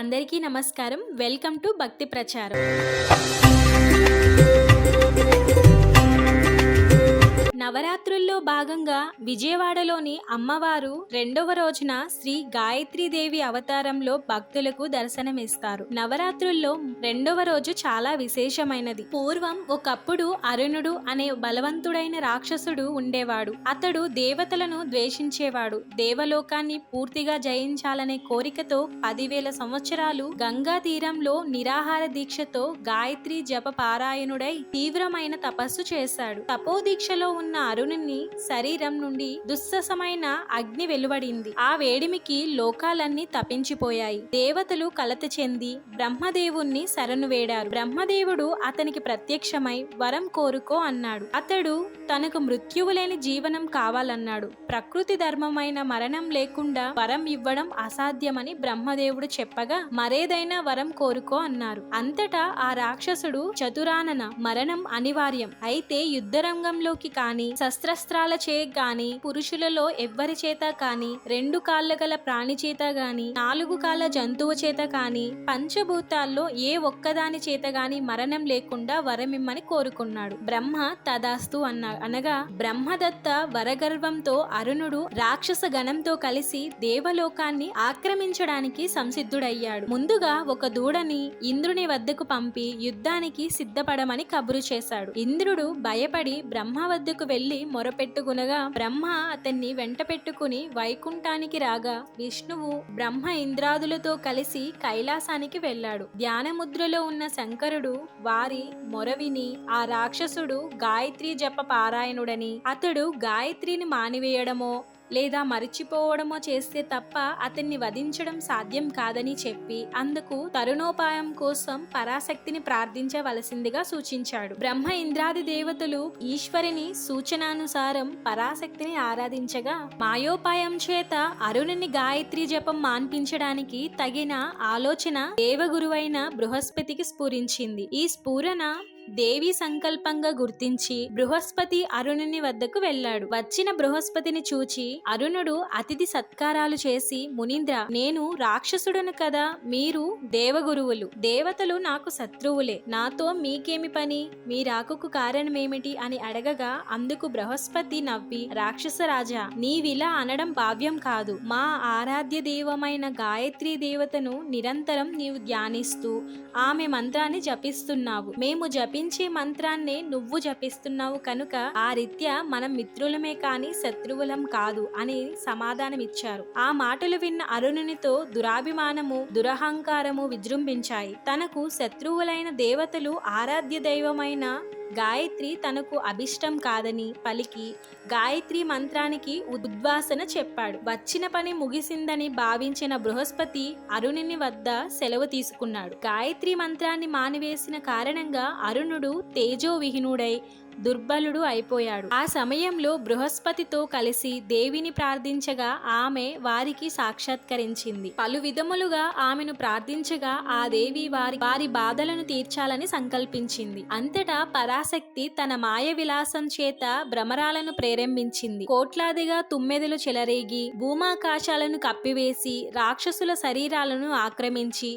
అందరికీ నమస్కారం. Welcome to భక్తి ప్రచారం. నవరాత్రుల్లో భాగంగా విజయవాడలోని అమ్మవారు రెండవ రోజున శ్రీ గాయత్రీదేవి అవతారంలో భక్తులకు దర్శనమిస్తారు. నవరాత్రుల్లో రెండవ రోజు చాలా విశేషమైనది. పూర్వం ఒకప్పుడు అరుణుడు అనే బలవంతుడైన రాక్షసుడు ఉండేవాడు. అతడు దేవతలను ద్వేషించేవాడు. దేవలోకాన్ని పూర్తిగా జయించాలనే కోరికతో పదివేల సంవత్సరాలు గంగా తీరంలో నిరాహార దీక్షతో గాయత్రి జప పారాయణుడై తీవ్రమైన తపస్సు చేశాడు. తపోదీక్షలో ఉన్న అరుణుని శరీరం నుండి దుస్ససమైన అగ్ని వెలువడింది. ఆ వేడిమికి లోకాలన్నీ తపించిపోయాయి దేవతలు కలత చెంది బ్రహ్మదేవుణ్ణి శరణు వేడారు. బ్రహ్మదేవుడు అతనికి ప్రత్యక్షమై వరం కోరుకో అన్నాడు. అతడు తనకు మృత్యువు లేని జీవనం కావాలన్నాడు. ప్రకృతి ధర్మమైన మరణం లేకుండా వరం ఇవ్వడం అసాధ్యమని బ్రహ్మదేవుడు చెప్పగా మరేదైనా వరం కోరుకో అన్నారు. అంతటా ఆ రాక్షసుడు చతురానన మరణం అనివార్యం. అయితే యుద్ధరంగంలోకి కాని శస్త్రస్త్రాల చే గాని పురుషులలో ఎవ్వరి చేత కాని రెండు కాళ్ళ గల ప్రాణి చేత గాని నాలుగు కాళ్ళ జంతువు చేత కాని పంచభూతాల్లో ఏ ఒక్కదాని చేత గాని మరణం లేకుండా వరమిమ్మని కోరుకున్నాడు. బ్రహ్మ తదాస్తు అన్న అనగా బ్రహ్మదత్త వరగర్వంతో అరుణుడు రాక్షస గణంతో కలిసి దేవలోకాన్ని ఆక్రమించడానికి సంసిద్ధుడయ్యాడు. ముందుగా ఒక దూడని ఇంద్రుని వద్దకు పంపి యుద్ధానికి సిద్ధపడమని కబురు చేశాడు. ఇంద్రుడు భయపడి బ్రహ్మ వద్దకు వెళ్ళి మొరపెట్టుకునగా బ్రహ్మ అతన్ని వెంట పెట్టుకుని వైకుంఠానికి రాగా విష్ణువు బ్రహ్మ ఇంద్రాదులతో కలిసి కైలాసానికి వెళ్ళాడు. ధ్యానముద్రలో ఉన్న శంకరుడు వారి మొరవిని ఆ రాక్షసుడు గాయత్రి జప పారాయణుడని అతడు గాయత్రిని మానివేయడమో లేదా మరిచిపోవడమో చేస్తే తప్ప అతన్ని వధించడం సాధ్యం కాదని చెప్పి అందుకు తరుణోపాయం కోసం పరాశక్తిని ప్రార్థించవలసిందిగా సూచించాడు. బ్రహ్మ ఇంద్రాది దేవతలు ఈశ్వరిని సూచనానుసారం పరాశక్తిని ఆరాధించగా మాయోపాయం చేత అరుణుని గాయత్రి జపం మాన్పించడానికి తగిన ఆలోచన దేవగురువైన బృహస్పతికి స్ఫురించింది. ఈ స్ఫూరణ దేవి సంకల్పంగా గుర్తించి బృహస్పతి అరుణుని వద్దకు వెళ్ళాడు. వచ్చిన బృహస్పతిని చూచి అరుణుడు అతిథి సత్కారాలు చేసి మునీంద్ర నేను రాక్షసుడను కదా మీరు దేవగురువులు. దేవతలు నాకు శత్రువులే. నాతో మీకేమి పని? మీ రాకుకు కారణమేమిటి? అని అడగగా అందుకు బృహస్పతి నవ్వి రాక్షస రాజా నీవిలా అనడం భావ్యం కాదు. మా ఆరాధ్య దైవమైన గాయత్రీ దేవతను నిరంతరం నీవు ధ్యానిస్తూ ఆమె మంత్రాన్ని జపిస్తున్నావు. మేము జపించే మంత్రాన్నే నువ్వు జపిస్తున్నావు కనుక ఆ రీత్యా మనం మిత్రులమే కాని శత్రువులం కాదు అని సమాధానమిచ్చారు. ఆ మాటలు విన్న అరుణునితో దురాభిమానము దురహంకారము విజృంభించాయి. తనకు శత్రువులైన దేవతలు ఆరాధ్య దైవమైన గాయత్రి తనకు అభిష్టం కాదని పలికి గాయత్రి మంత్రానికి ఉద్వాసన చెప్పాడు. వచ్చిన పని ముగిసిందని భావించిన బృహస్పతి అరుణుని వద్ద సెలవు తీసుకున్నాడు. గాయత్రి మంత్రాన్ని మానివేసిన కారణంగా అరుణుడు తేజోవిహీనుడై దుర్బలుడు అయిపోయాడు. ఆ సమయంలో బృహస్పతితో కలిసి దేవిని ప్రార్థించగా ఆమె వారికి సాక్షాత్కరించింది. పలు విధములుగా ఆమెను ప్రార్థించగా ఆ దేవి వారి వారి బాధలను తీర్చాలని సంకల్పించింది. అంతటా పరాశక్తి తన మాయ విలాసం చేత భ్రమరాలను ప్రేరేపించింది. కోట్లాదిగా తుమ్మెదలు చెలరేగి భూమాకాశాలను కప్పివేసి రాక్షసుల శరీరాలను ఆక్రమించి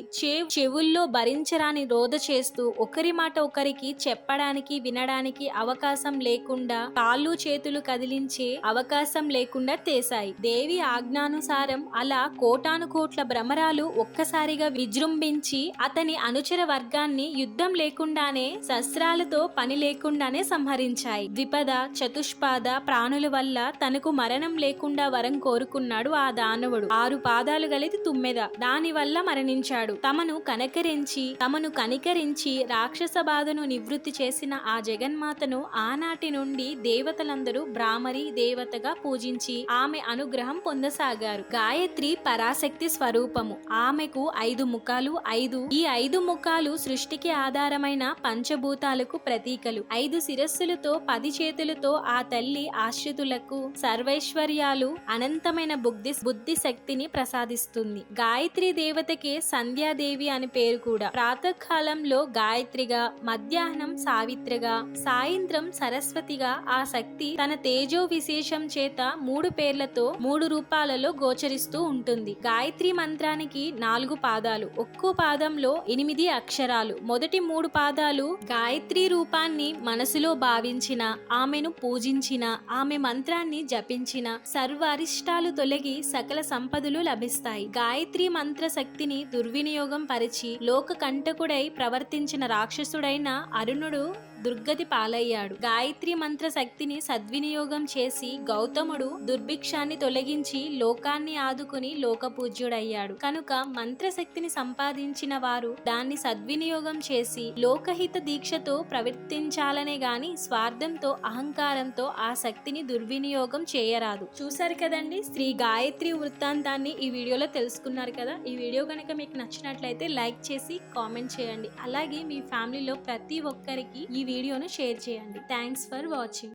చెవుల్లో భరించరాని రోధ చేస్తూ ఒకరి మాట ఒకరికి చెప్పడానికి వినడానికి అవకాశం లేకుండా కాళ్ళు చేతులు కదిలించే అవకాశం లేకుండా చేశాయి దేవి ఆజ్ఞానుసారం అలా కోటాను కోట్ల భ్రమరాలు ఒక్కసారిగా విజృంభించి అతని అనుచర వర్గాన్ని యుద్ధం లేకుండానే శస్త్రాలతో పని లేకుండానే సంహరించాయి. ద్విపద చతుష్పాద ప్రాణుల వల్ల తనకు మరణం లేకుండా వరం కోరుకున్నాడు ఆ దానవుడు. ఆరు పాదాలు గలిది తుమ్మెద. దాని వల్ల మరణించాడు. తమను కనకరించి తమను కనికరించి రాక్షస బాధను నివృత్తి చేసిన ఆ జగన్మాతను ఆనాటి నుండి దేవతలందరూ బ్రాహ్మరి దేవతగా పూజించి ఆమె అనుగ్రహం పొందసాగారు. గాయత్రి పరాశక్తి స్వరూపము. ఆమెకు ఐదు ముఖాలు ఐదు ఈ ఐదు ముఖాలు సృష్టికి ఆధారమైన పంచభూతాలకు ప్రతీకలు. ఐదు శిరస్సులతో పది చేతులతో ఆ తల్లి ఆశ్రితులకు సర్వైశ్వర్యాలు అనంతమైన బుద్ధి బుద్ధి శక్తిని ప్రసాదిస్తుంది. గాయత్రి దేవతకే సంధ్యాదేవి అని పేరు కూడా. ప్రాతకాలంలో గాయత్రిగా మధ్యాహ్నం సావిత్రిగా సాయం తదనంతరం సరస్వతిగా ఆ శక్తి తన తేజో విశేషం చేత మూడు పేర్లతో మూడు రూపాలలో గోచరిస్తూ ఉంటుంది. గాయత్రి మంత్రానికి నాలుగు పాదాలు ఒక్కో పాదంలో ఎనిమిది అక్షరాలు. మొదటి మూడు పాదాలు గాయత్రి రూపాన్ని మనసులో భావించిన ఆమెను పూజించిన ఆమె మంత్రాన్ని జపించిన సర్వరిష్టాలు తొలగి సకల సంపదలు లభిస్తాయి. గాయత్రి మంత్ర శక్తిని దుర్వినియోగం పరిచి లోక కంటకుడై ప్రవర్తించిన రాక్షసుడైన అరుణుడు దుర్గతి పాలయ్యాడు. గాయత్రి మంత్ర శక్తిని సద్వినియోగం చేసి గౌతముడు దుర్భిక్షాన్ని తొలగించి లోకాన్ని ఆదుకుని లోకపూజ్యుడయ్యాడు. కనుక మంత్రశక్తిని సంపాదించిన వారు దాన్ని సద్వినియోగం చేసి లోకహిత దీక్షతో ప్రవర్తించాలనే గాని స్వార్థంతో అహంకారంతో ఆ శక్తిని దుర్వినియోగం చేయరాదు. చూసారు కదండి? శ్రీ గాయత్రి వృత్తాంతాన్ని ఈ వీడియోలో తెలుసుకున్నారు కదా? ఈ వీడియో కనుక మీకు నచ్చినట్లయితే లైక్ చేసి కామెంట్ చేయండి. అలాగే మీ ఫ్యామిలీలో ప్రతి ఒక్కరికి ఈ వీడియోను షేర్ చేయండి. Thanks for watching